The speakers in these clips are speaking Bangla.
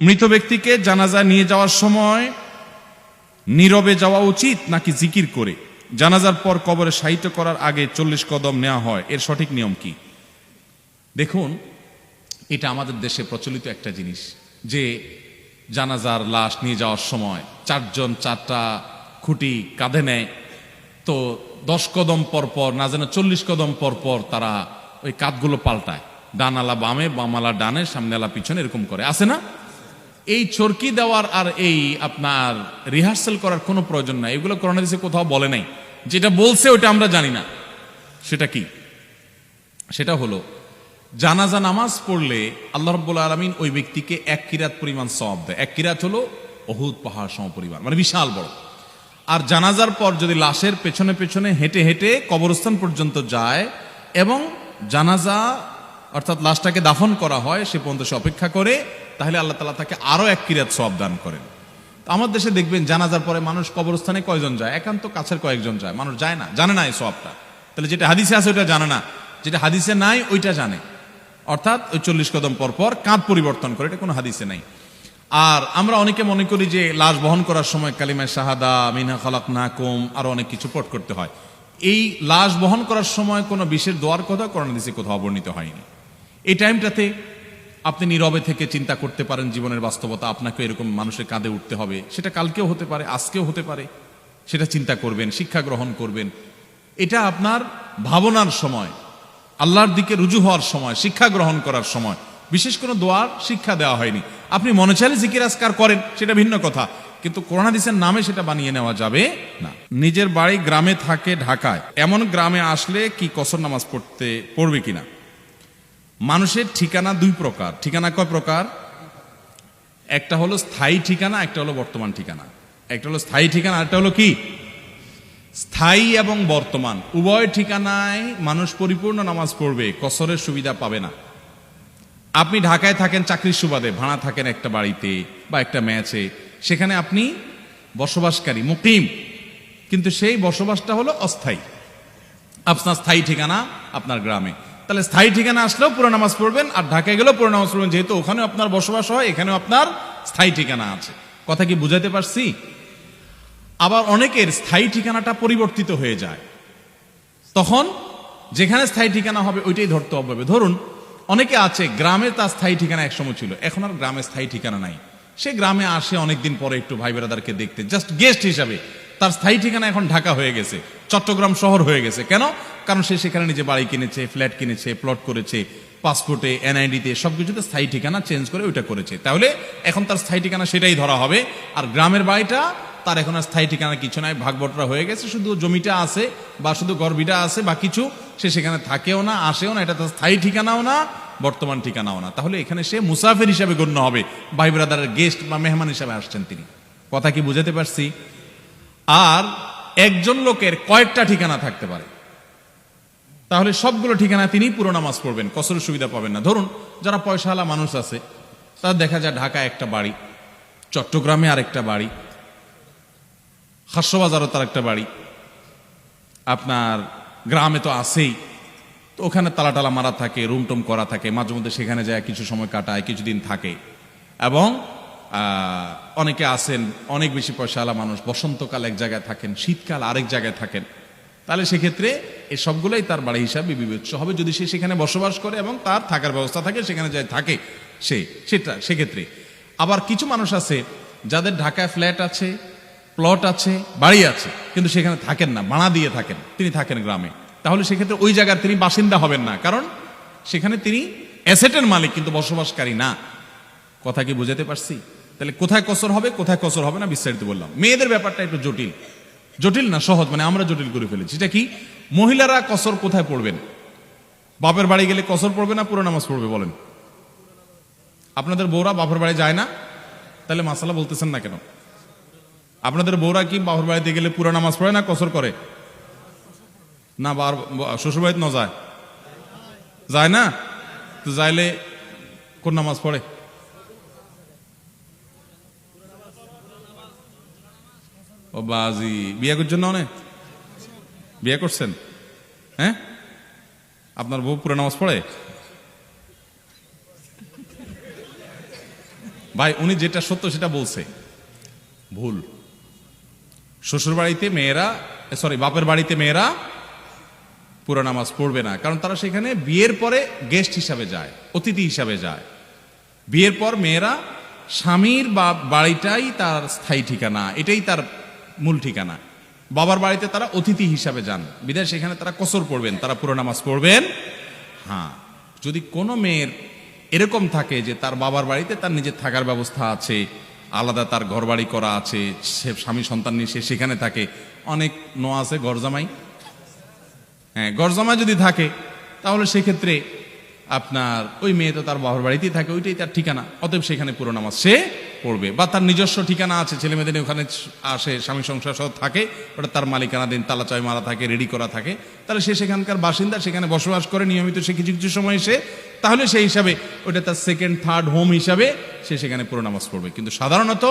মৃত ব্যক্তিকে জানাজা নিয়ে যাওয়ার সময় নীরবে যাওয়া উচিত নাকি জিকির করে? জানাজার পর কবরে সাহিত্য করার আগে চল্লিশ কদম নেওয়া হয়। এর সঠিক নিয়ম কি? দেখুন, এটা আমাদের দেশে প্রচলিত একটা জিনিস যে জানাজার লাশ নিয়ে যাওয়ার সময় চারজন চারটা খুঁটি কাঁধে নেয়। তো দশ কদম পর পর, না যেন চল্লিশ কদম পর পর তারা ওই কাঁধগুলো পাল্টায়। ডানালা বামে বামালা ডানে সামনেলা পিছনে এরকম করে। আছে না? এই চরকি দেওয়ার আর এই আপনার রিহার্সাল করার কোনো প্রয়োজন নাই। এগুলো করোনা দেশে কোথাও বলে নাই। যেটা বলছে ওটা আমরা জানি না। সেটা কি? সেটা হলো, জানাজা নামাজ পড়লে আল্লাহ রব্বুল আলমিন ওই ব্যক্তিকে এক কিরাত পরিমাণ সব দেয়। এক কিরাত হলো অহুদ পাহাড় সম পরিমাণ মানে বিশাল বড়। আর জানাজার পর যদি লাশের পেছনে পেছনে হেঁটে হেঁটে কবরস্থান পর্যন্ত যায় এবং জানাজা অর্থাৎ লাশটাকে দাফন করা হয়, সে পর্যন্ত সে অপেক্ষা করে তাহলে আল্লাহ তালা তাকে আরও এক কিরাত সব দান করেন। তো আমার দেশে দেখবেন, জানাজার পরে মানুষ কবরস্থানে কয়জন যায়? একান্ত কাছের কয়েকজন যায়। মানুষ যায় না, জানে না এই সবটা তাহলে যেটা হাদিসে আছে ওইটা জানে না। যেটা হাদিসে নাই, ওইটা জানে। অর্থাৎ ওই চল্লিশ কদম পর পর কাঁধ পরিবর্তন করে, এটা কোনো হাদিসে নাই। আর আমরা অনেকে মনে করি যে লাশ বহন করার সময় কালিমায় শাহাদা মিনা খালাক নাকুম আরও অনেক কিছু পট করতে হয়। এই লাশ বহন করার সময় কোনো বিশেষ দোয়ার কথা করোনা দিছে কোথাও বর্ণিত হয়নি। এই টাইমটাতে আপনি নীরবে থেকে চিন্তা করতে পারেন জীবনের বাস্তবতা, আপনাকে এরকম মানুষের কাঁধে উঠতে হবে। সেটা কালকেও হতে পারে, আজকেও হতে পারে। সেটা চিন্তা করবেন, শিক্ষা গ্রহণ করবেন। এটা আপনার ভাবনার সময়, আল্লাহর দিকে রুজু হওয়ার সময়, শিক্ষা গ্রহণ করার সময়। বিশেষ কোনো দোয়ার শিক্ষা দেওয়া হয়নি। আপনি মনে চাইলে জিকির আজকার করেন, সেটা ভিন্ন কথা। কিন্তু করোনা দিসের নামে সেটা বানিয়ে নেওয়া যাবে না। নিজের বাড়ি গ্রামে থাকে ঢাকায়। এমন গ্রামে আসলে কি কসর নামাজ পড়তে, পড়বে কিনা? মানুষের ঠিকানা দুই প্রকার। ঠিকানা কয় প্রকার? একটা হলো স্থায়ী ঠিকানা, একটা হলো বর্তমান ঠিকানা। একটা হলো স্থায়ী ঠিকানা একটা হলো কি? স্থায়ী এবং বর্তমান। উভয় ঠিকানায় মানুষ পরিপূর্ণ নামাজ পড়বে, কসরের সুবিধা পাবে না। আপনি ঢাকায় থাকেন, চাকরির সুবাদে, ভাড়া থাকেন একটা বাড়িতে বা একটা ম্যাচে, সেখানে আপনি বসবাসকারী, মুকিম। কিন্তু সেই বসবাসটা হলো অস্থায়ী। আপনার স্থায়ী ঠিকানা আপনার গ্রামে। তাহলে স্থায়ী ঠিকানা আসলেও পুরো নামাজ পড়বেন, আর ঢাকায় গেলেও পুরো নামাজ পড়বেন, যেহেতু ওখানেও আপনার বসবাস হয়, এখানেও আপনার স্থায়ী ঠিকানা আছে। কথা কি বুঝাতে পারছি? আবার অনেকের স্থায়ী ঠিকানাটা পরিবর্তিত হয়ে যায়। তখন যেখানে স্থায়ী ঠিকানা হবে, ওইটাই ধরতে হবে। ধরুন, অনেকে আছে, গ্রামে তার স্থায়ী ঠিকানা একসময় ছিল, এখন আর গ্রামে স্থায়ী ঠিকানা নাই। সে গ্রামে আসে অনেকদিন পরে একটু ভাই বেড়াদারকে দেখতে জাস্ট গেস্ট হিসাবে। তার স্থায়ী ঠিকানা এখন ঢাকা হয়ে গেছে, চট্টগ্রাম শহর হয়ে গেছে। কেন? কারণ সে সেখানে নিজে বাড়ি কিনেছে, ফ্ল্যাট কিনেছে, প্লট করেছে, পাসপোর্টে, এনআইডিতে, সবকিছুতে স্থায়ী ঠিকানা চেঞ্জ করে ওইটা করেছে। তাহলে এখন তার স্থায়ী ঠিকানা সেটাই ধরা হবে। আর গ্রামের বাড়িটা, তার এখন আর স্থায়ী ঠিকানা কিছু নাই ভাগ বটরা হয়ে গেছে, শুধু জমিটা আছে বা শুধু গর্বিটা আছে, বা কিছু সে সেখানে থাকেও না, আসেও না, এটা তার স্থায়ী ঠিকানাও না, বর্তমান ঠিকানাও না। তাহলে এখানে সে মুসাফির হিসাবে গণ্য হবে। ভাই ব্রাদারের গেস্ট বা মেহমান হিসাবে আসছেন তিনি। কথা কি বুঝাতে পারছি? আর একজন লোকের কয়েকটা ঠিকানা থাকতে পারে। তাহলে সবগুলো ঠিকানা তিনি পুরো নামাজ পড়বেন কসর সুবিধা পাবেন না। ধরুন, যারা পয়সাওয়ালা মানুষ আছে, তার দেখা যায় ঢাকায় একটা বাড়ি, চট্টগ্রামে আরেকটা বাড়ি হাস্যবাজারও তার একটা বাড়ি, আপনার গ্রামে তো আছেই। তো ওখানে তালা টালা মারা থাকে রুম টুম করা থাকে, মাঝে মধ্যে সেখানে যায়, কিছু সময় কাটায়, কিছুদিন থাকে। এবং অনেকে আছেন, অনেক বেশি পয়সাওয়ালা মানুষ, বসন্তকাল এক জায়গায় থাকেন, শীতকাল আরেক জায়গায় থাকেন। তাহলে সেক্ষেত্রে এই সবগুলোই তার বাড়ি হিসাবে বিবেচ্য হবে। যদি সে সেখানে বসবাস করে এবং তার থাকার ব্যবস্থা থাকে, সেখানে যায় থাকে সে, সেটা, সেক্ষেত্রে। আবার কিছু মানুষ আছে, যাদের ঢাকায় ফ্ল্যাট আছে, প্লট আছে, বাড়ি আছে, কিন্তু সেখানে থাকেন না, ভাড়া দিয়ে থাকেন, তিনি থাকেন গ্রামে। তাহলে সেক্ষেত্রে ওই জায়গার তিনি বাসিন্দা হবেন না, কারণ সেখানে তিনি অ্যাসেটের মালিক, কিন্তু বসবাসকারী না। কথা কি বুঝাতে পারছি? তাহলে কোথায় কসর হবে, কোথায় কসর হবে না বিস্তারিত বললাম। মেয়েদের ব্যাপারটা একটু জটিল। জটিল না, সহজ মানে আমরা জটিল করে ফেলেছি। এটা কি? মহিলারা কসর কোথায় পড়বেন? বাপের বাড়ি গেলে কসর পড়বে না, পুরো নামাজ পড়বে, বলেন? আপনাদের বউরা বাপের বাড়ি যায় না? তাহলে মাসালা বলতেছেন না কেন? আপনাদের বউরা কি বাপের বাড়িতে গেলে পুরো নামাজ পড়ে না কসর করে? না, বার শ্বশুর বাড়িতে ন যায়? যায় না? তো যাইলে কোন নামাজ পড়ে? ও বাজি। বিয়ে করছেন না অনেক? বিয়ে করছেন? হ্যাঁ? আপনার বউ পুরো নামাজ পড়ে? ভাই, উনি যেটা সত্য সেটা বলছে। ভুল। শ্বশুর বাড়িতে মেয়েরা সরি বাপের বাড়িতে মেয়েরা পুরো নামাজ পড়বে না। কারণ তারা সেখানে বিয়ের পরে গেস্ট হিসাবে যায়, অতিথি হিসাবে যায়। বিয়ের পর মেয়েরা স্বামীর বা বাড়িটাই তার স্থায়ী ঠিকানা, এটাই তার মূল ঠিকানা। বাবার বাড়িতে তারা অতিথি হিসাবে যান। বিদায় সেখানে তারা কসর পড়বেন, তারা পুরো নামাজ পড়বেন। হ্যাঁ যদি কোনো মেয়ের এরকম থাকে যে তার বাবার বাড়িতে তার নিজের থাকার ব্যবস্থা আছে, আলাদা তার ঘর বাড়ি করা আছে, সে স্বামী সন্তান নিয়ে সে সেখানে থাকে, অনেক নো আছে ঘর জামাই হ্যাঁ গরজামা যদি থাকে, তাহলে সেক্ষেত্রে আপনার ওই মেয়ে তো তার বাবার বাড়িতেই থাকে, ওইটাই তার ঠিকানা। অতএব সেখানে পুরো নামাজ সে পড়বে। বা তার নিজস্ব ঠিকানা আছে ছেলে মেয়েদের ওখানে আসে, স্বামী সংসার সহ থাকে, ওটা তার মালিকানা দিন তালা চাই মারা থাকে, রেডি করা থাকে। তাহলে সে সেখানকার বাসিন্দা, সেখানে বসবাস করে, নিয়মিত সে কিছু কিছু সময় সে, তাহলে সেই হিসাবে ওটা তার সেকেন্ড থার্ড হোম হিসাবে সে সেখানে পুরো নামাজ পড়বে। কিন্তু সাধারণত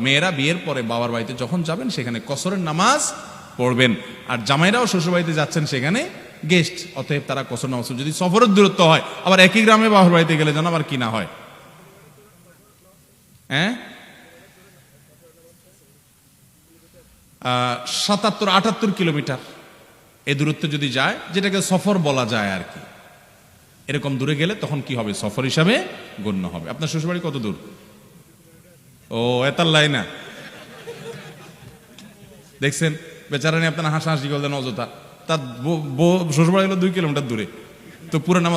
মেয়েরা বিয়ের পরে বাবার বাড়িতে যখন যাবেন, সেখানে কসরের নামাজ পড়বেন। আর জামাইরাও শ্বশুরবাড়িতে যাচ্ছেন, সেখানে গেস্ট অতএব তারা কসর নামাজ যদি সফরের দূরত্ব হয়, আবার একই গ্রামে বাবার বাড়িতে গেলে যেন আবার কি না হয় হ্যাঁ। সাতাত্তর, আটাত্তর কিলোমিটার। এই দূরত্ব যদি যায়, যেটাকে সফর বলা যায় আর কি। এরকম দূরে গেলে তখন কি হবে? সফর হিসাবে গণ্য হবে। আপনার শ্বশুরবাড়ি কত দূর? ও, এতার লাইনা দেখছেন? বেচারা নিয়ে আপনারা হাসাহাসি করলেন অযথা। তার শ্বশুরবাড়ি হলো দুই কিলোমিটার দূরে। তো পুরো নামাজ